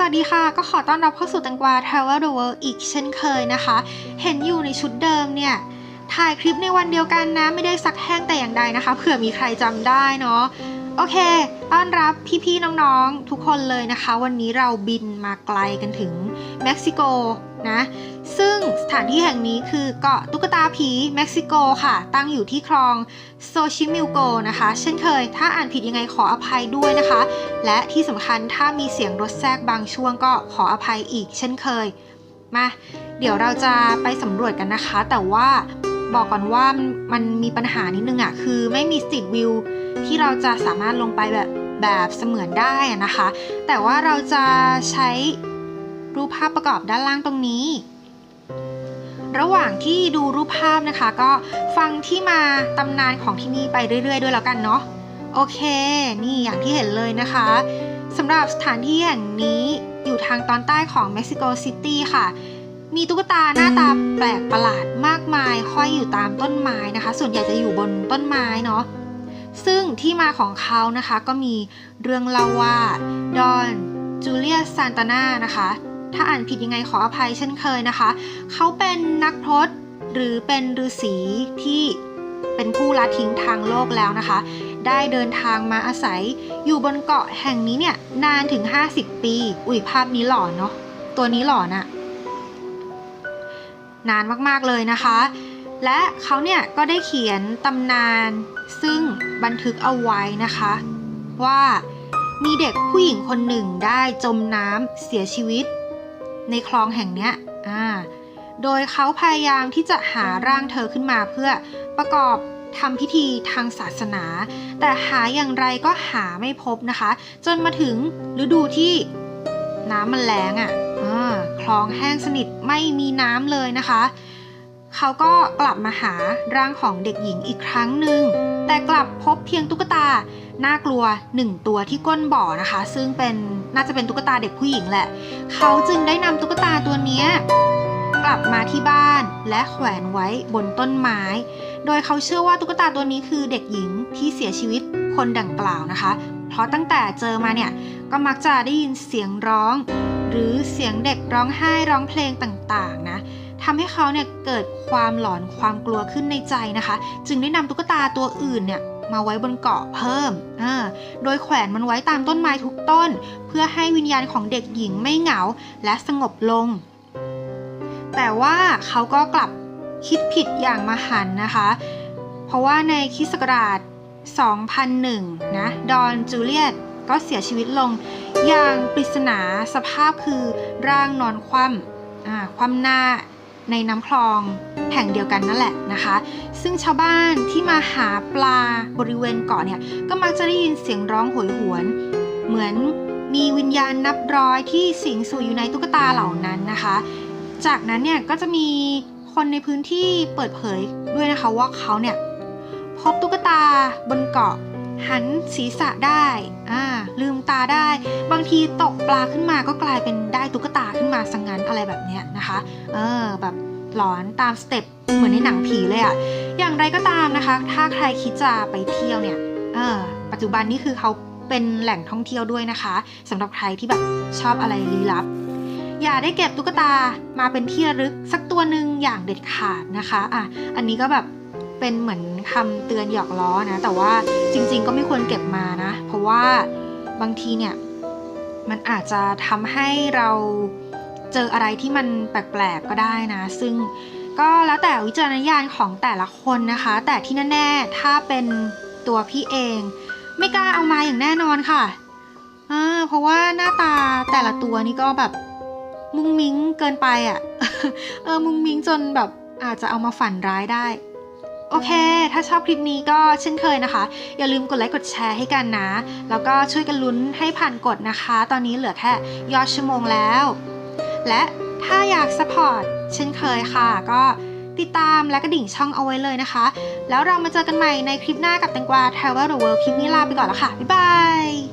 สวัสดีค่ะ ก็ขอต้อนรับเข้าสู่แตังกวา Travel the World อีกเช่นเคยนะคะ เห็นอยู่ในชุดเดิมเนี่ย ถ่ายคลิปในวันเดียวกันนะ ไม่ได้ซักแห้งแต่อย่างใดนะคะ เผื่อมีใครจำได้เนาะ โอเค ต้อนรับพี่ๆ น้องๆ ทุกคนเลยนะคะ วันนี้เราบินมาไกลกันถึงเม็กซิโก นะ ซึ่งสถานที่แห่งนี้คือเกาะตุ๊กตาผีเม็กซิโกค่ะ ตั้งอยู่ที่คลองโซชิมิลโกนะคะ เช่นเคย ถ้าอ่านผิดยังไงขออภัยด้วยนะคะ และที่สำคัญถ้ามีเสียงรถแทรกบางช่วงก็ขออภัยอีก เช่นเคย มา เดี๋ยวเราจะไปสำรวจกันนะคะ แต่ว่าบอกก่อนว่ามันมีปัญหานิดนึงอะ่ะ คือไม่มีสตรีทวิวที่เราจะสามารถลงไปแบบแบบเสมือนได้นะคะ แต่ว่าเราจะใช้ รูปภาพประกอบด้านล่างตรงนี้ ระหว่างที่ดูรูปภาพนะคะ ก็ฟังที่มาตำนานของที่นี่ไปเรื่อย ๆ ด้วยแล้วกันเนาะโอเค นี่อย่างที่เห็นเลยนะคะสำหรับสถานที่แห่งนี้อยู่ทางตอนใต้ของเม็กซิโกซิตี้ค่ะ มีตุ๊กตาหน้าตาแปลกประหลาดมากมายห้อยอยู่ตามต้นไม้นะคะ ส่วนใหญ่จะอยู่บนต้นไม้เนาะซึ่งที่มาของเขานะคะก็มีเรื่องเล่าว่าดอนจูเลียสซานตานานะคะ ถ้าอ่านผิดยังไงขออภัยเช่นเคยนะคะ เขาเป็นนักพรตหรือเป็นฤาษีที่เป็นผู้ละทิ้งทางโลกแล้วนะคะ ได้เดินทางมาอาศัยอยู่บนเกาะแห่งนี้เนี่ยนานถึง 50 ปี อุ้ยภาพนี้หล่อเนาะ ตัวนี้หล่อน่ะ นานมากๆเลยนะคะ และเขาเนี่ยก็ได้เขียนตำนานซึ่งบันทึกเอาไว้นะคะ ว่ามีเด็กผู้หญิงคนหนึ่งได้จมน้ำเสียชีวิต ในคลองแห่งเนี้ยอ่าโดยเขาพยายามที่จะหาร่างเธอขึ้นมาเพื่อประกอบทำพิธีทางศาสนา แต่หาอย่างไรก็หาไม่พบนะคะ จนมาถึงฤดูที่น้ำมันแล้งอะ่ะอ่าคลองแห้งสนิทไม่มีน้ำเลยนะคะ เขาก็กลับมาหาร่างของเด็กหญิงอีกครั้งหนึ่งแต่กลับพบเพียงตุ๊กตา น่ากลัวหนึ่งตัวที่ก้นบ่อนะคะ ซึ่งเป็นน่าจะเป็นตุ๊กตาเด็กผู้หญิงแหละ เขาจึงได้นำตุ๊กตาตัวนี้กลับมาที่บ้านและแขวนไว้บนต้นไม้ โดยเขาเชื่อว่าตุ๊กตาตัวนี้คือเด็กหญิงที่เสียชีวิตคนดังกล่าวนะคะ เพราะตั้งแต่เจอมาเนี่ยก็มักจะได้ยินเสียงร้อง หรือเสียงเด็กร้องไห้ร้องเพลงต่างๆนะทำให้เขาเนี่ยเกิดความหลอนความกลัวขึ้นในใจนะคะ จึงได้นำตุ๊กตาตัวอื่นเนี่ย มาไว้บนเกาะเพิ่ม โดยแขวนมันไว้ตามต้นไม้ทุกต้น เพื่อให้วิญญาณของเด็กหญิงไม่เหงาและสงบลง แต่ว่าเขาก็กลับคิดผิดอย่างมหันนะคะ เพราะว่าในคริสต์ศักราช 2001 นะ ดอนจูเลียตก็เสียชีวิตลงอย่างปริศนาสภาพคือร่างนอนคว่ำคว่ำหน้าในน้ำคลอง แห่งเดียวกันนั่นแหละนะคะ ซึ่งชาวบ้านที่มาหาปลาบริเวณเกาะเนี่ยก็มักจะได้ยินเสียงร้องโหยหวน เหมือนมีวิญญาณนับร้อยที่สิงสู่อยู่ในตุ๊กตาเหล่านั้นนะคะ จากนั้นเนี่ยก็จะมีคนในพื้นที่เปิดเผยด้วยนะคะว่าเขาเนี่ยพบตุ๊กตาบนเกาะหันศีรษะได้ อ่า ลืมตาได้ บางทีตกปลาขึ้นมาก็กลายเป็นได้ตุ๊กตาขึ้นมาสังงั้นอะไรแบบเนี้ยนะคะ เออ แบบ หลอนตามสเต็ปเหมือนในหนังผีเลยอะอย่างไรก็ตามนะคะ ถ้าใครคิดจะไปเที่ยวเนี่ยเออปัจจุบันนี่คือเขาเป็นแหล่งท่องเที่ยวด้วยนะคะสำหรับใครที่แบบชอบอะไรลี้ลับ อย่าได้เก็บตุ๊กตามาเป็นที่ระลึกสักตัวหนึ่งอย่างเด็ดขาดนะคะอะอันนี้ก็แบบเป็นเหมือนคำเตือนหยอกล้อนะแต่ว่าจริง ๆ ก็ไม่ควรเก็บมานะ เพราะว่าบางทีเนี่ยมันอาจจะทำให้เรา เจออะไรที่มันแปลกๆก็ได้นะ ซึ่งก็แล้วแต่วิจารณญาณของแต่ละคนนะคะ แต่ที่แน่ๆถ้าเป็นตัวพี่เอง ไม่กล้าเอามาอย่างแน่นอนค่ะอ่าเพราะว่าหน้าตาแต่ละตัวนี่ก็แบบมุ้งมิ้งเกินไปอะ่ะ เออมุ้งมิ้งจนแบบอาจจะเอามาฝันร้ายได้ โอเค ถ้าชอบคลิปนี้ก็เช่นเคยนะคะ อย่าลืมกดไลค์กดแชร์ให้กันนะ แล้วก็ช่วยกันลุ้นให้ผ่านกดนะคะ ตอนนี้เหลือแค่ยอดชั่วโมงแล้ว และถ้าอยากสปอร์ตเช่นเคยค่ะ ก็ติดตามและกระดิ่งช่องเอาไว้เลยนะคะ แล้วเรามาเจอกันใหม่ในคลิปหน้ากับแตงกวา Travel the World คลิปนี้ลาไปก่อนแล้วค่ะ บ๊ายบาย